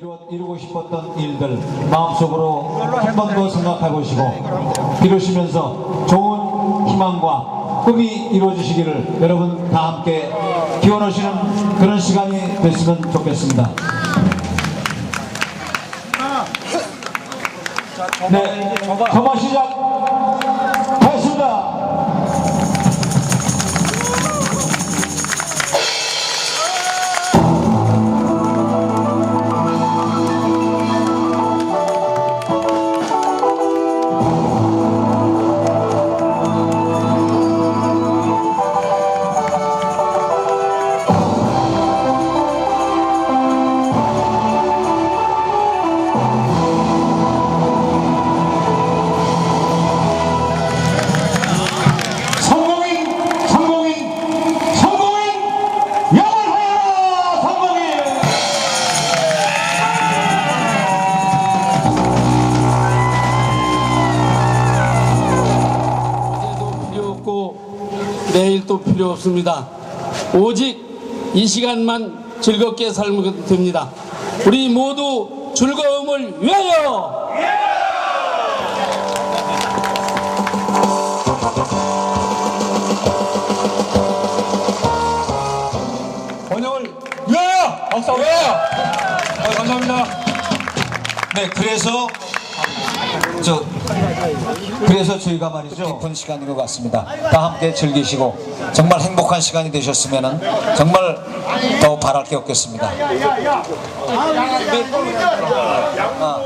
이루, 이루고 싶었던 일들 마음속으로 한 번 더 생각해 보시고 이루시면서 좋은 희망과 꿈이 이루어지시기를 여러분 다 함께 기원하시는 그런 시간이 됐으면 좋겠습니다. 네, 저마 시작 내일도 필요 없습니다. 오직 이 시간만 즐겁게 살면 됩니다. 우리 모두 즐거움을 위하여! 번영을 위하여! 박수 위하여! 아, 감사합니다. 네 그래서 저 그래서 저희가 말이죠 깊은 시간인 것 같습니다. 다 함께 즐기시고 정말 행복한 시간이 되셨으면 정말 더 바랄 게 없겠습니다. 학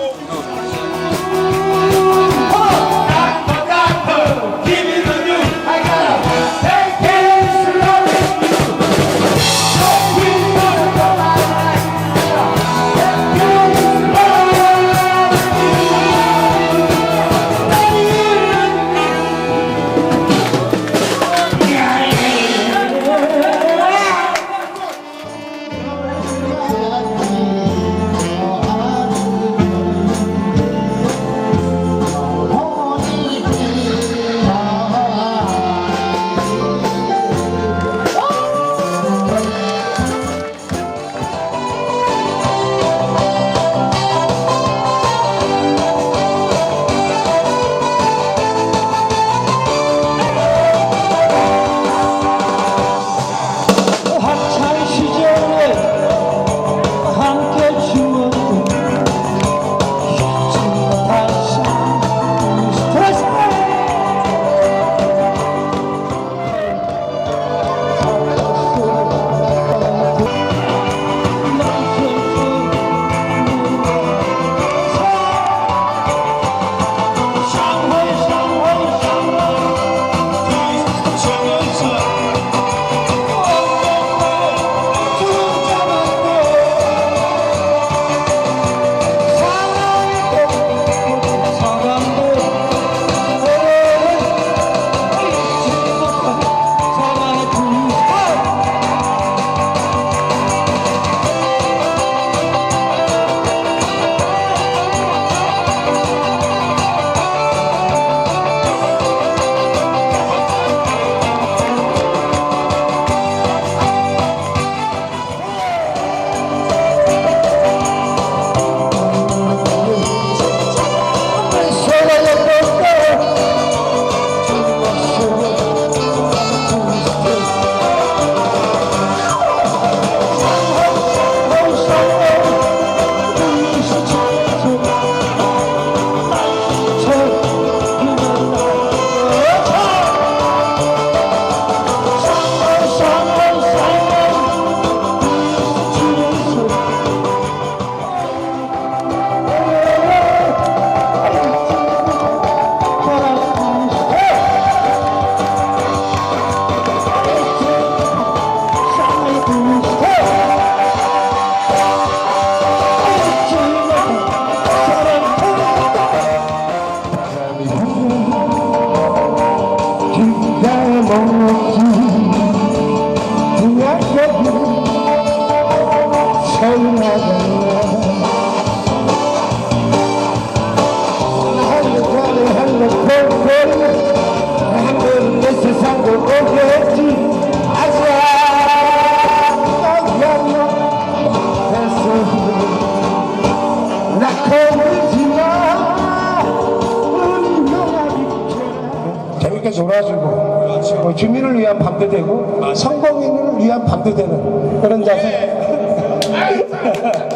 뭐 주민을 위한 밤도 되고 맞아요. 성공인을 위한 밤도 되는 그런 예. 자세.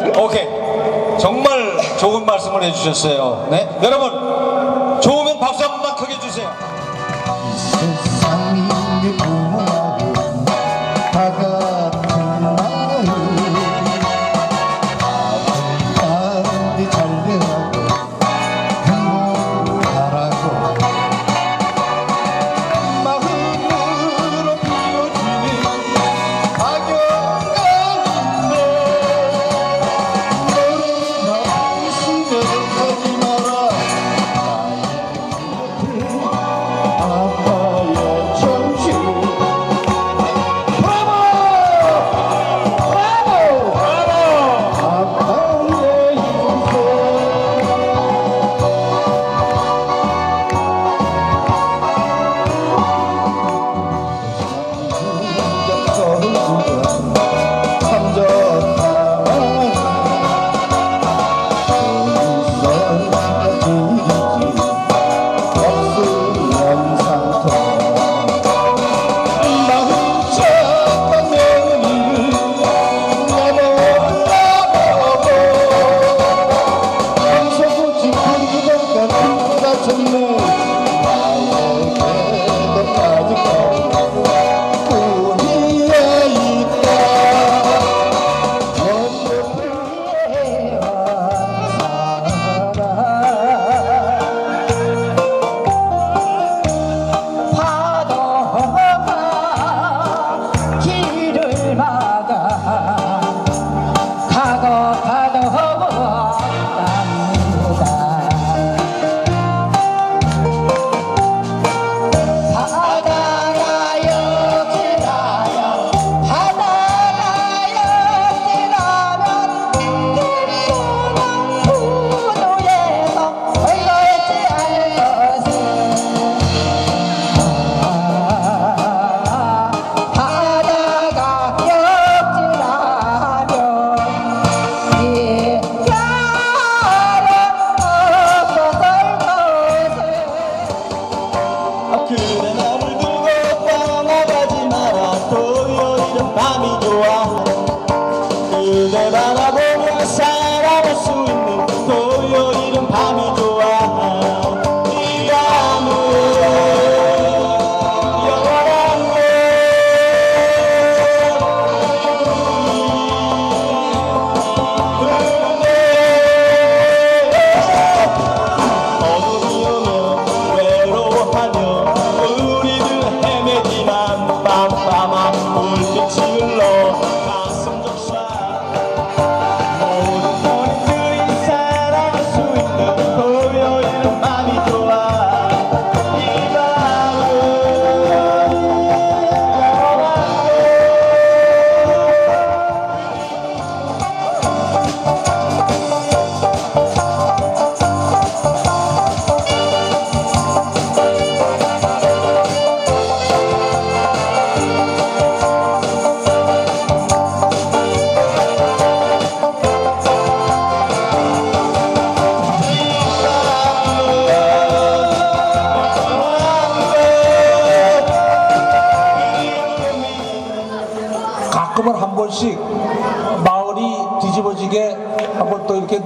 오케이. 정말 좋은 말씀을 해주셨어요. 네, 여러분 좋으면 박수 한 번만 크게 주세요.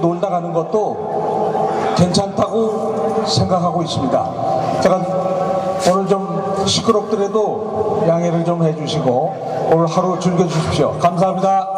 놀다 가는 것도 괜찮다고 생각하고 있습니다. 제가 오늘 좀 시끄럽더라도 양해를 좀 해주시고 오늘 하루 즐겨주십시오. 감사합니다.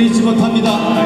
올리지 못합니다.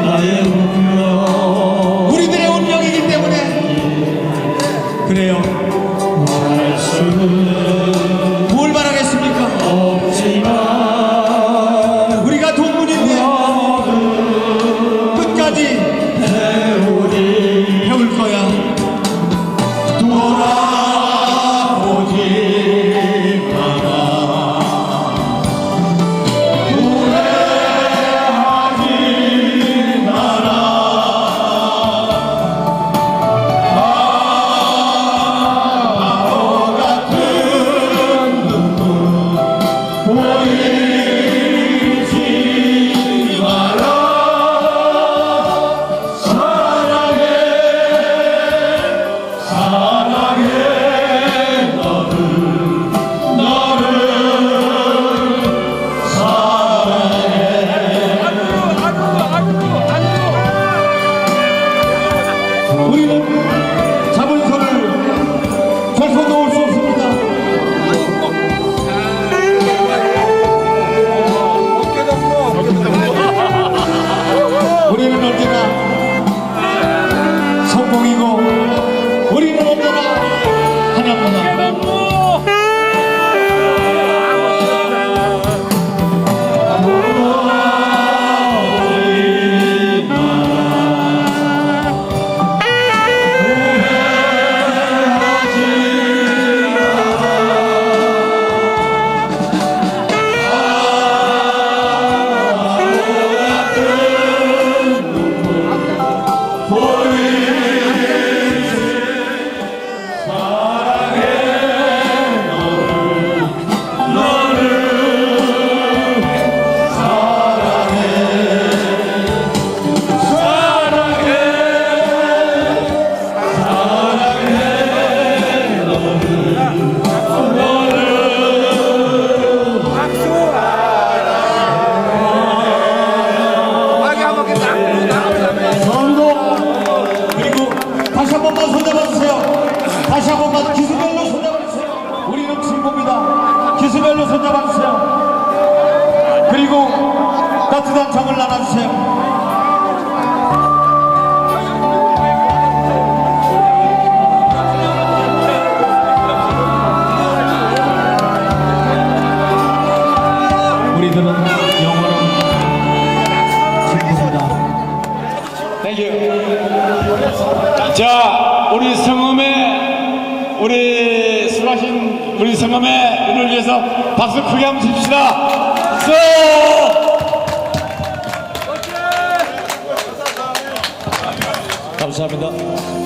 예. 자, 우리 성음에 우리 수고하신 우리 성음에 오늘 위해서 박수 크게 한번 칩시다. 감사합니다.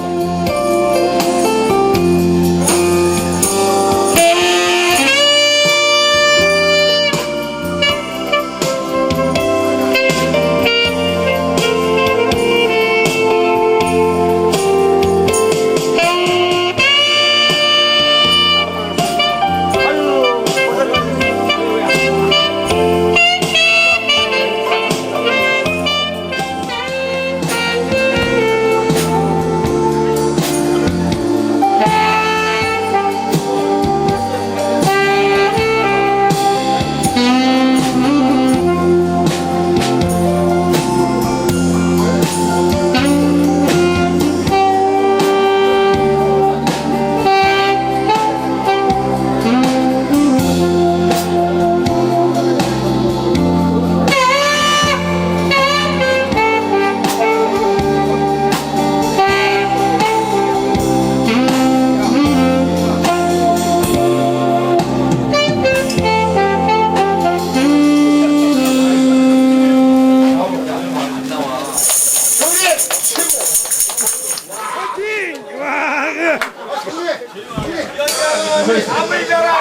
안 보이잖